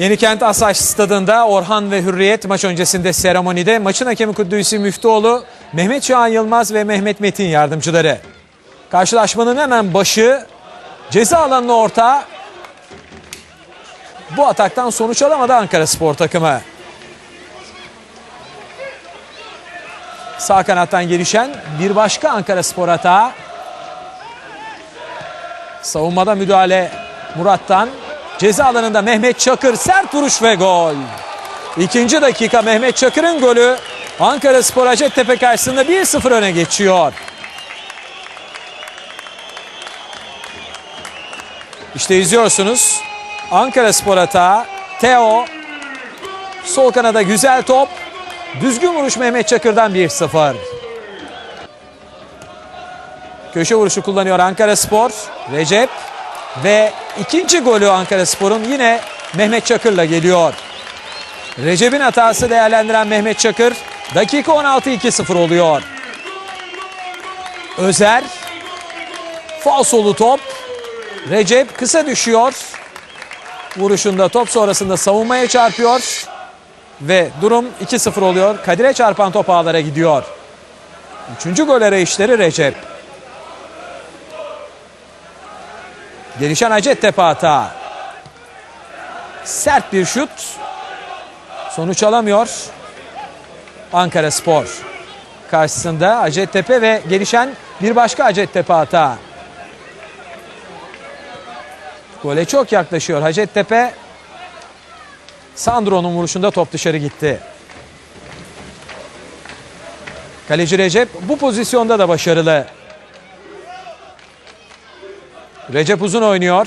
Yenikent Asaş Stadında Orhan ve Hürriyet maç öncesinde seremonide maçın hakemi Kudüs'ü Müftüoğlu, Mehmet Şahan Yılmaz ve Mehmet Metin yardımcıları. Karşılaşmanın hemen başı ceza alanına orta. Bu ataktan sonuç alamadı Ankara Spor takımı. Sağ kanattan gelişen bir başka Ankara Spor hata. Savunmada müdahale Murat'tan. Ceza alanında Mehmet Çakır sert vuruş ve gol. İkinci dakika Mehmet Çakır'ın golü Ankara Spor Hacettepe karşısında 1-0 öne geçiyor. İşte izliyorsunuz. Ankara Spor hata. Teo. Sol kanada güzel top. Düzgün vuruş Mehmet Çakır'dan 1-0. Köşe vuruşu kullanıyor Ankara Spor. Recep ve ikinci golü Ankara Spor'un yine Mehmet Çakır'la geliyor. Recep'in hatası değerlendiren Mehmet Çakır dakika 16 2-0 oluyor. Özer falsolu top. Recep kısa düşüyor. Vuruşunda top sonrasında savunmaya çarpıyor. Ve durum 2-0 oluyor. Kadir'e çarpan top ağlara gidiyor. Üçüncü gol arayışları Recep. Gelişen Hacettepe hata. Sert bir şut. Sonuç alamıyor. Ankara Spor. Karşısında Hacettepe ve gelişen bir başka Hacettepe hata. Gole çok yaklaşıyor Hacettepe. Sandro'nun vuruşunda top dışarı gitti. Kaleci Recep bu pozisyonda da başarılı. Recep Uzun oynuyor.